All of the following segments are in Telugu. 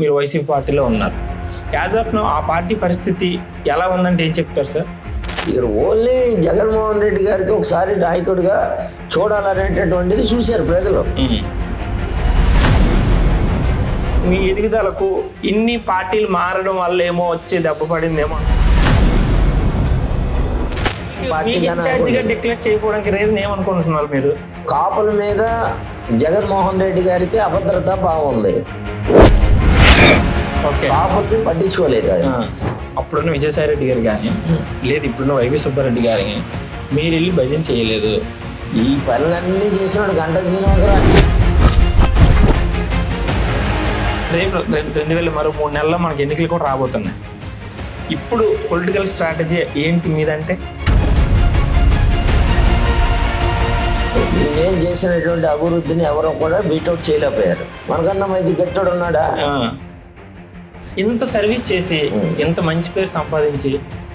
మీరు వైసీపీ పార్టీలో ఉన్నారు. యాజ్ ఆఫ్ నో ఆ పార్టీ పరిస్థితి ఎలా ఉందంటే ఏం చెప్తారు సార్ ఇక్కడ ఓన్లీ జగన్మోహన్ రెడ్డి గారికి ఒకసారి నాయకుడిగా చూడాలనేటటువంటిది చూశారు ప్రజలు. మీ ఎదుగుదలకు ఇన్ని పార్టీలు మారడం వల్ల ఏమో వచ్చి దెబ్బ పడిందేమో. డిక్లేర్ చేయకపోవడానికి రీజన్ ఏమనుకుంటున్నారు మీరు? కాపుల మీద జగన్మోహన్ రెడ్డి గారికి అభద్రత బాగుంది ఓకే. కాపుల్ని పట్టించుకోలేదు. అప్పుడున్న విజయసాయి రెడ్డి గారు కానీ లేదు ఇప్పుడున్న వైవి సుబ్బారెడ్డి గారు కానీ మీరు వెళ్ళి భజన చేయలేదు. ఈ పనులన్నీ చేసినాడు గంట శ్రీనివాసరావు. రేపు రెండు వేల మరో మూడు నెలల్లో మనకి ఎన్నికలు కూడా రాబోతున్నాయి. ఇప్పుడు పొలిటికల్ స్ట్రాటజీ ఏంటి మీదంటే? నేను చేసినటువంటి అభివృద్ధిని ఎవరో కూడా బీటౌట్ చేయలేకపోయారు. మనకన్నా మంచి గట్టోడు ఉన్నాడా? ఇంత సర్వీస్ చేసి ఇంత మంచి పేరు సంపాదించి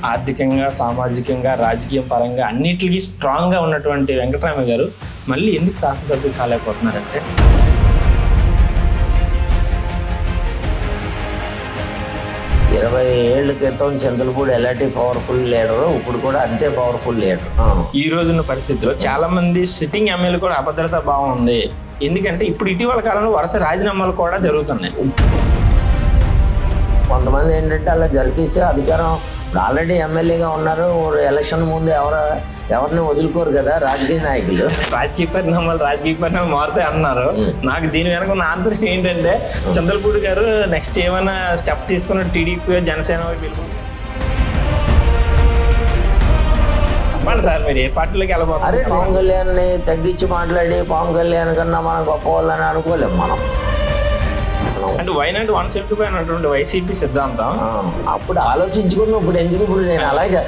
ఆర్థికంగా సామాజికంగా రాజకీయ పరంగా అన్నిటికీ స్ట్రాంగ్గా ఉన్నటువంటి వెంకటరామ గారు మళ్ళీ ఎందుకు శాసనసభ్యులు కాలేకపోతున్నారంటే ఇరవై ఏళ్ళ క్రితం చంద్రపూడి ఎలాంటి పవర్ఫుల్ లీడరు ఇప్పుడు కూడా అంతే పవర్ఫుల్ లీడర్ ఈ రోజున్న పరిస్థితిలో చాలా మంది సిట్టింగ్ ఎమ్మెల్యే కూడా అభద్రత బాగుంది ఎందుకంటే ఇప్పుడు ఇటీవల కాలంలో వరుస రాజీనామాలు కూడా జరుగుతున్నాయి. కొంతమంది ఏంటంటే అలా జరిపిస్తే అధికారం ఇప్పుడు ఆల్రెడీ ఎమ్మెల్యేగా ఉన్నారు. ఎలక్షన్ ముందు ఎవరు ఎవరిని వదులుకోరు కదా రాజకీయ నాయకులు. రాజకీయ పరిణామాలు రాజకీయ పరిణామాలు మారుతాయి అన్నారు. నాకు దీని వెనక ఉన్న ఆంతరం ఏంటంటే చంద్రపూడి గారు నెక్స్ట్ ఏమైనా స్టెప్ తీసుకున్న టీడీపీ జనసేన. చెప్పండి సార్ మీరు ఏ పార్టీలోకి అరే వెళ్ళబోతున్నారు పవన్ కళ్యాణ్ని తగ్గించి మాట్లాడి పవన్ కళ్యాణ్ కన్నా మనం గొప్ప వాళ్ళని అనుకోలేం మనం. Why not one seventy five అన్నటువంటి వైసీపీ సిద్ధాంతం అప్పుడు ఆలోచించుకుని ఇప్పుడు ఎందుకు ఇప్పుడు నేను అలాగే